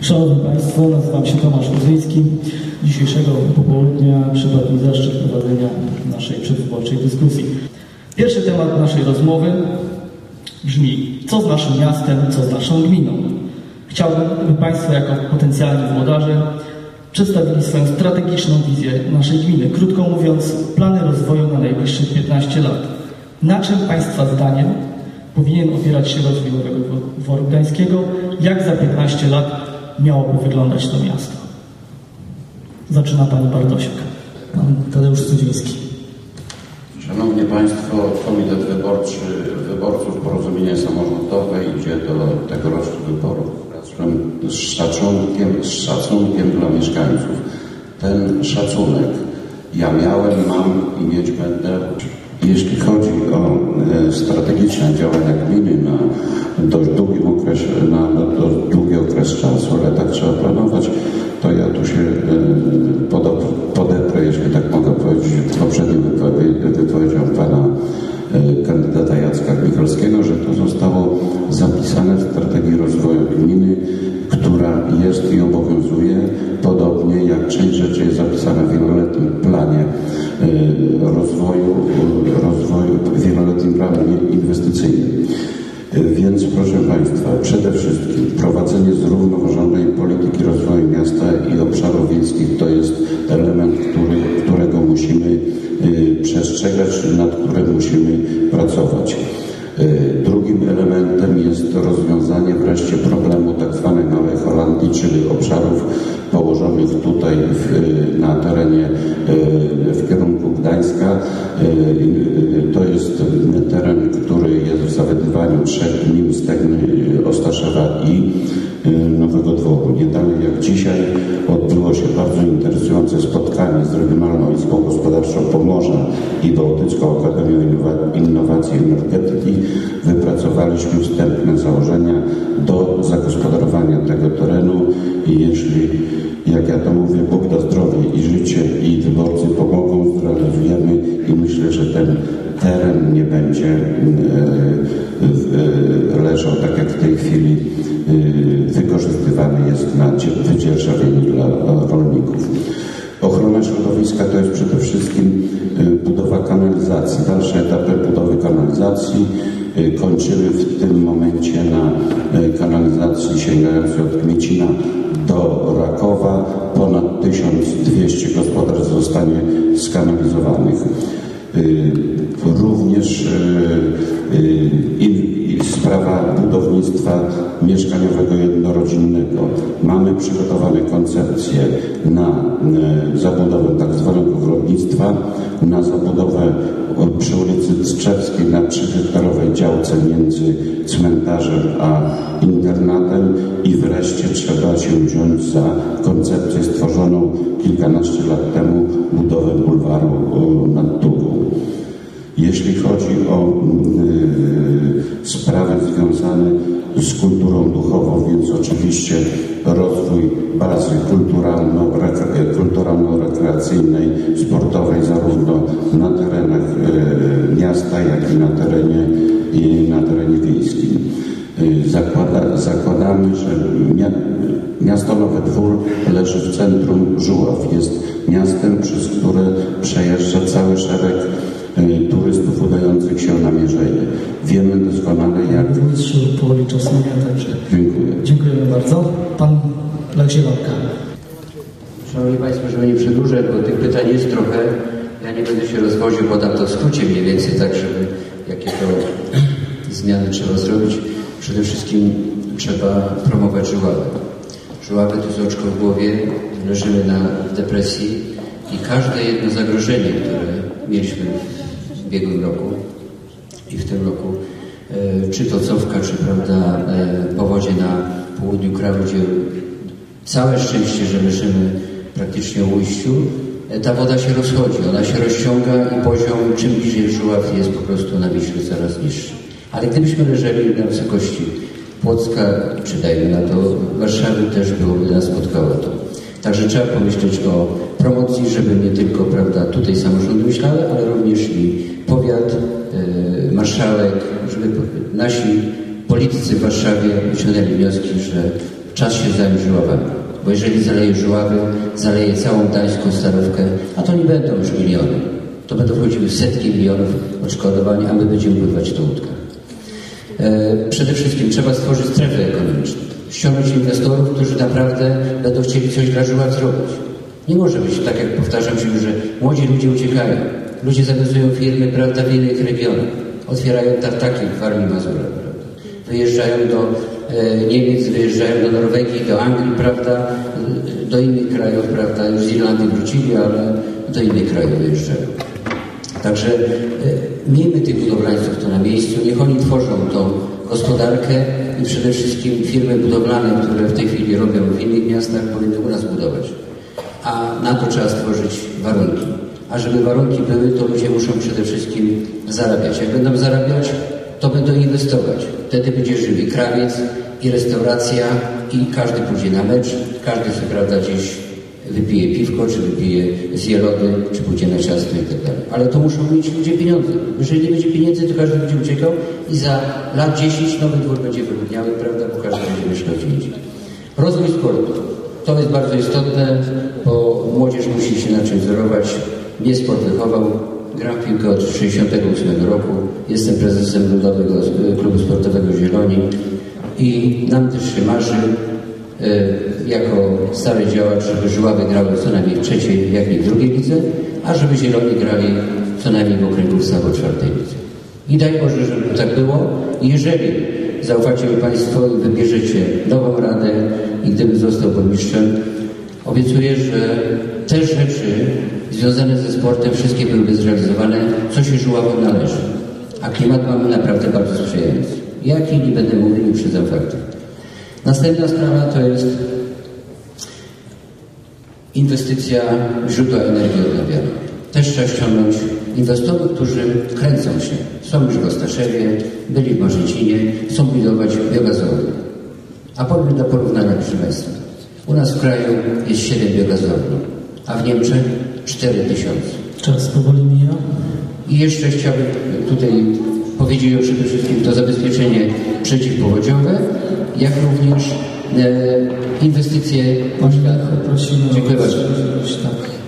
Szanowni Państwo, nazywam się Tomasz Kozyński. Dzisiejszego popołudnia przypadł mi zaszczyt prowadzenia naszej przedwyborczej dyskusji. Pierwszy temat naszej rozmowy brzmi, co z naszym miastem, co z naszą gminą. Chciałbym, by Państwo jako potencjalni włodarze przedstawili swoją strategiczną wizję naszej gminy. Krótko mówiąc, plany rozwoju na najbliższych 15 lat. Na czym Państwa zdaniem powinien opierać się rozwój Nowego Dworu Gdańskiego? Jak za 15 lat miałoby wyglądać to miasto? Zaczyna Pani Bardosiak. Pan Tadeusz Studziński. Szanowni Państwo, Komitet Wyborczy Wyborców Porozumienia Samorządowe idzie do tegorocznych wyborów z szacunkiem, z szacunkiem dla mieszkańców. Ten szacunek ja miałem, mam i mieć będę. Jeśli chodzi o strategiczne działania gminy na dość długim okresie, na, dość długi okres czasu, ale tak trzeba planować, to ja tu się nad którym musimy pracować. Y, drugim elementem jest rozwiązanie wreszcie problemu tzw. Tak Małej Holandii, czyli obszarów położonych tutaj w, na terenie w kierunku Gdańska. To jest teren, który jest w zawetywaniu trzech gmin Stegny, Ostaszewa i Nowego Dworu. Nie dalej jak dzisiaj odbyło się bardzo interesujące spotkanie z Regionalną Izbą Gospodarczą Pomorza i Bałtycką Akademią Innowacji i Energetyki. Wypracowaliśmy wstępne założenia do zagospodarowania tego terenu i jeśli jak ja to mówię, Bóg da zdrowie i życie i wyborcy pomogą, zrealizujemy i myślę, że ten teren nie będzie e, e, leżał tak jak w tej chwili e, wykorzystywany jest na wydzierżawienie dla rolników. Ochrona środowiska to jest przede wszystkim budowa kanalizacji, dalsze etapy budowy kanalizacji. Kończymy w tym momencie na kanalizacji sięgającej od Kmiecina do Rakowa. Ponad 1200 gospodarstw zostanie skanalizowanych. Również y, sprawa budownictwa mieszkaniowego jednorodzinnego. Mamy przygotowane koncepcje na zabudowę tak zwanego ogrodnictwa, na zabudowę przy ulicy Strzewskiej na przyhektarowej działce między cmentarzem a internatem i wreszcie trzeba się wziąć za koncepcję stworzoną kilkanaście lat temu budowę bulwaru nad Dugą. Jeśli chodzi o związane z kulturą duchową, więc oczywiście rozwój bazy kulturalno-rekreacyjnej, sportowej zarówno na terenach y, miasta, jak i na terenie, i na terenie wiejskim. Y, zakłada, zakładamy, że miasto Nowy Dwór leży w centrum Żuław. Jest miastem, przez które przejeżdża cały szereg turystów udających się na mierzenie. Wiemy doskonale jak... Burmistrzu powoli czas mija, także Dziękuję. dziękujemy bardzo. Pan Lech Zielonka. Szanowni Państwo, żeby nie przedłużać, bo tych pytań jest trochę. Ja nie będę się rozwoził, podam to w skrócie mniej więcej, tak żeby jakie to zmiany trzeba zrobić. Przede wszystkim trzeba promować żuławę. Żuławy to jest oczko w głowie, leżymy na depresji i każde jedno zagrożenie, które mieliśmy w ubiegłym roku i w tym roku, e, czy to cofka, czy prawda, e, powodzie na południu kraju, gdzie całe szczęście, że leżymy praktycznie u ujściu, e, ta woda się rozchodzi, ona się rozciąga i poziom czym bliżej żuław jest po prostu na Wiśle coraz niższy. Ale gdybyśmy leżeli na wysokości Płocka, czy dajmy na to Warszawy, też byłoby nas spotkało to. Także trzeba pomyśleć o promocji, żeby nie tylko prawda, tutaj samorządy myślały, ale również i powiat, yy, marszałek, żeby nasi politycy w Warszawie wyciągnęli wnioski, że czas się zająć żuławami. Bo jeżeli zaleje żuławy, zaleje całą gdańską starówkę, a to nie będą już miliony. To będą wchodziły setki milionów odszkodowań, a my będziemy pływać to łódkach. E, Przede wszystkim trzeba stworzyć strefę ekonomiczną. Ściągnąć inwestorów, którzy naprawdę będą chcieli coś dla żuław zrobić. Nie może być tak, jak powtarzam się, że młodzi ludzie uciekają. Ludzie zawiązują firmy, prawda, w innych regionach. Otwierają tartaki w Armii Mazura. Wyjeżdżają do e, Niemiec, wyjeżdżają do Norwegii, do Anglii, prawda, do innych krajów, prawda. Już z Irlandii wrócili, ale do innych krajów wyjeżdżają. Także e, miejmy tych budowlańców tu na miejscu, niech oni tworzą tą gospodarkę i przede wszystkim firmy budowlane, które w tej chwili robią w innych miastach, powinny u nas budować. A na to trzeba stworzyć warunki. A żeby warunki były, to ludzie muszą przede wszystkim zarabiać. Jak będą zarabiać, to będą inwestować. Wtedy będzie żywy krawiec i restauracja i każdy pójdzie na mecz, każdy sobie, prawda, gdzieś wypije piwko, czy wypije zje czy pójdzie na ciasto i tak dalej. Ale to muszą mieć ludzie pieniądze. Jeżeli nie będzie pieniędzy, to każdy będzie uciekał i za lat 10 nowy dwór będzie wyludniały, prawda, bo każdy będzie mieszkał gdzie indziej. Rozwój sportu. To jest bardzo istotne, bo młodzież musi się na czymś wzorować. Mnie sport wychował. Gram piłkę od 1968 roku. Jestem prezesem Ludowego Klubu Sportowego Zieloni i nam też się marzy jako stary działacz, żeby Żuławy grały co najmniej w trzeciej, jak nie w drugiej lidze, a żeby Zieloni grali co najmniej w okręgówce albo czwartej lidze. I daj Boże, żeby tak było. Jeżeli zaufacie mi Państwo i wybierzecie nową radę i gdybym został burmistrzem, obiecuję, że te rzeczy związane ze sportem wszystkie byłyby zrealizowane, co się Żuławom należy. A klimat mamy naprawdę bardzo sprzyjający. Jaki nie będę mówił, nie przyznam. Następna sprawa to jest inwestycja w źródła energii odnawialnej. Też trzeba ściągnąć inwestorów, którzy kręcą się. Są już w Ostaszewie, byli w Marzecinie, chcą budować biogazownie. A powiem dla porównania, proszę Państwa. U nas w kraju jest 7 biogazowni, a w Niemczech 4 tysiące. Czas powoli mija. I jeszcze chciałbym tutaj o przede wszystkim to zabezpieczenie przeciwpowodziowe, jak również e, inwestycje Marku, prosimy Dziękuję bardzo. tak.